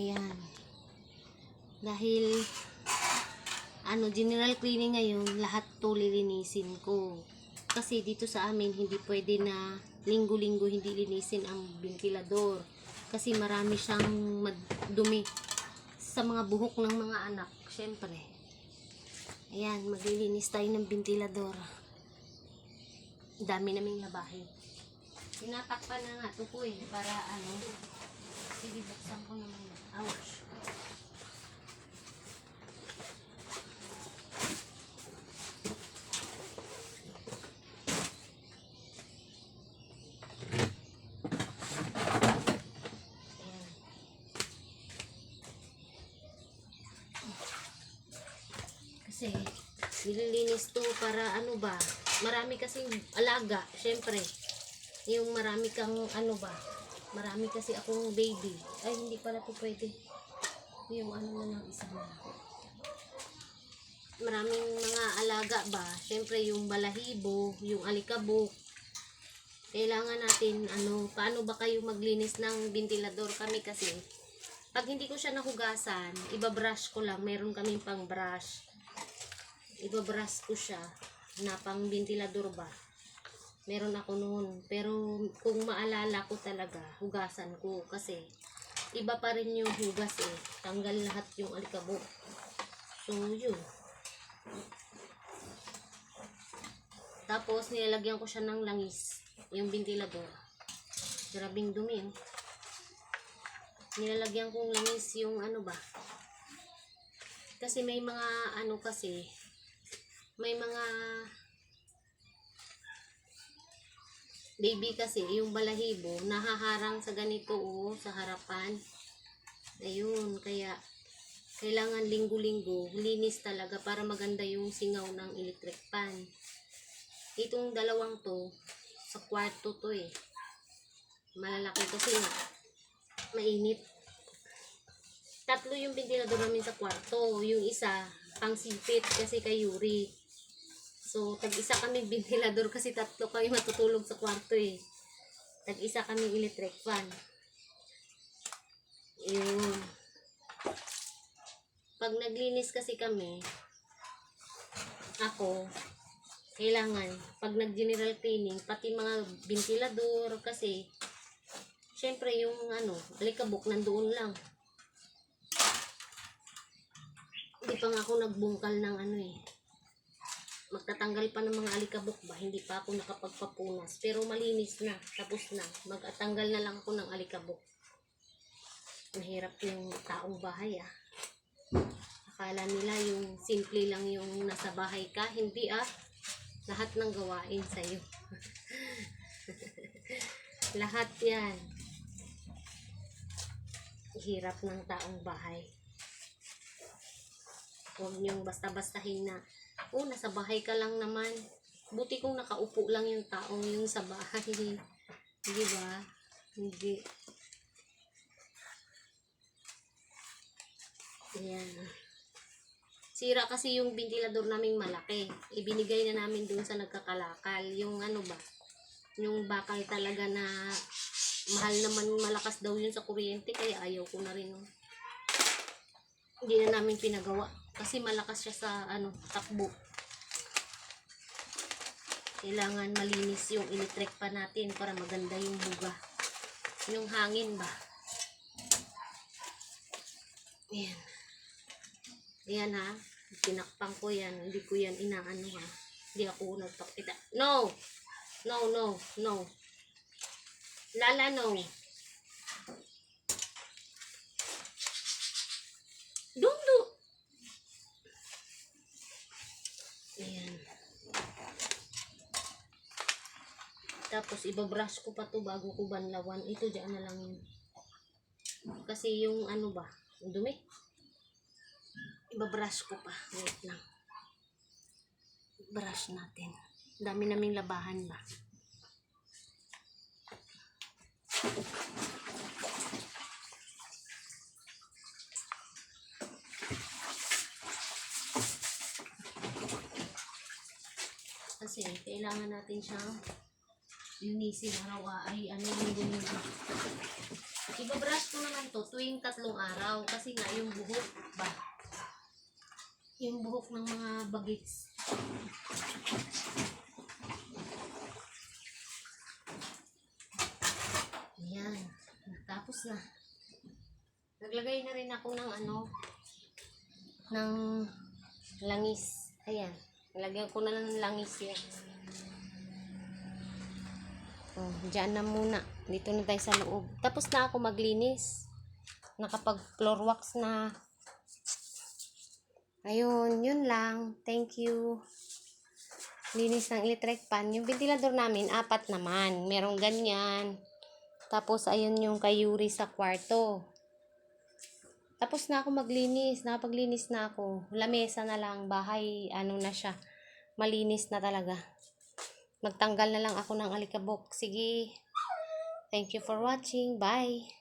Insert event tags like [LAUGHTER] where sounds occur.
Ayan. Dahil, ano, general cleaning ngayon, lahat to lilinisin ko. Kasi dito sa amin, hindi pwede na linggo-linggo hindi linisin ang ventilador. Kasi marami siyang madumi sa mga buhok ng mga anak. Siyempre. Ayan, maglilinis tayo ng ventilador. Dami naming labahin. Tinatakpan na nga ito po eh, para ano, sige, buksan ko naman. Ouch. Kasi, nililinis to para ano ba, marami kasing alaga, syempre. Yung marami kang ano ba, marami kasi akong baby. Ay, hindi pala to pwede. Yung ano na ng isa na. Maraming mga alaga ba, syempre yung balahibo, yung alikabok. Kailangan natin, ano, paano ba kayo maglinis ng ventilador kami kasi pag hindi ko siya nahugasan, ibabrush ko lang. Meron kaming pang brush. Ibabrush ko siya na pang ventilador ba. Meron ako noon. Pero kung maalala ko talaga, hugasan ko. Kasi iba pa rin yung hugas eh. Tanggal lahat yung alikabok. So, yun. Tapos, nilalagyan ko siya ng langis. Yung ventilador. Grabing dumi. oh. Nilalagyan kong langis yung ano ba. Kasi may mga ano kasi, may mga baby kasi, yung balahibo, nahaharang sa ganito o sa harapan. Ayun, kaya kailangan linggo-linggo, linis talaga para maganda yung singaw ng electric pan. Itong dalawang to, sa kwarto to eh. Malalaki kasi nga, mainit. Tatlo yung ventilador namin sa kwarto. Yung isa, pang sipit kasi kay Yuri. So, tag-isa kami ventilador kasi tatlo kami matutulog sa kwarto eh. Tag-isa kami electric fan. Yun. Pag naglinis kasi kami, ako, kailangan, pag nag-general cleaning, pati mga ventilador, kasi, syempre yung ano, alikabok nandoon lang. Hindi pa nga ako nagbungkal ng ano eh. Magtatanggal pa ng mga alikabok ba? Hindi pa ako nakapagpapunas. Pero malinis na. Tapos na. Magtanggal na lang ako ng alikabok. Mahirap yung taong bahay ah. Akala nila yung simple lang yung nasa bahay ka. Hindi ah. Lahat ng gawain sa'yo. [LAUGHS] Lahat yan. Hirap ng taong bahay. Huwag niyong basta-bastahin na, oh, nasa bahay ka lang naman. Buti kung nakaupo lang yung taong yung sa bahay. [LAUGHS] Di ba? Hindi. Ayan. Sira kasi yung ventilador naming malaki. Ibinigay na namin dun sa nagkakalakal. Yung ano ba? Yung bakal talaga na mahal naman malakas daw yun sa kuryente kaya ayaw ko na rin. oh. Hindi na namin pinagawa kasi malakas siya sa ano takbo. Kailangan malinis yung electric pa natin para maganda yung buga. Yung hangin ba? Ayan. Ayan ha. Tinakpang ko yan. Hindi ko yan inaano ha. Hindi ako nagpakita. No! No, no, no. Lala, no. Dundo. Ayan. Tapos, ibabrush ko pa to bago ko banlawan. Ito, dyan na lang yun. Kasi yung ano ba, dumi. Ibabrush ko pa. Wait lang. Brush natin. Dami naming labahan ba. Kasi kailangan natin siyang linisin araw ay ano linggo linggo. Ibabrush ko naman to tuwing tatlong araw kasi nga yung buhok ba yung buhok ng mga bagets Ayan. Tapos na. Naglagay na rin ako ng ano, ng langis. Ayan. Nalagyan ko na ng langis yan. Oh, dyan na muna. Dito na tayo sa loob. Tapos na ako maglinis. Nakapag floor wax na. Ayun, yun lang. Thank you. Linis ng electric pan. Yung ventilador namin, apat naman. Merong ganyan. Tapos, ayun yung kayuri sa kwarto. Tapos na ako maglinis. Nakapaglinis na ako. Lamesa na lang. Bahay, ano na siya. Malinis na talaga. Magtanggal na lang ako ng alikabok. Sige. Thank you for watching. Bye.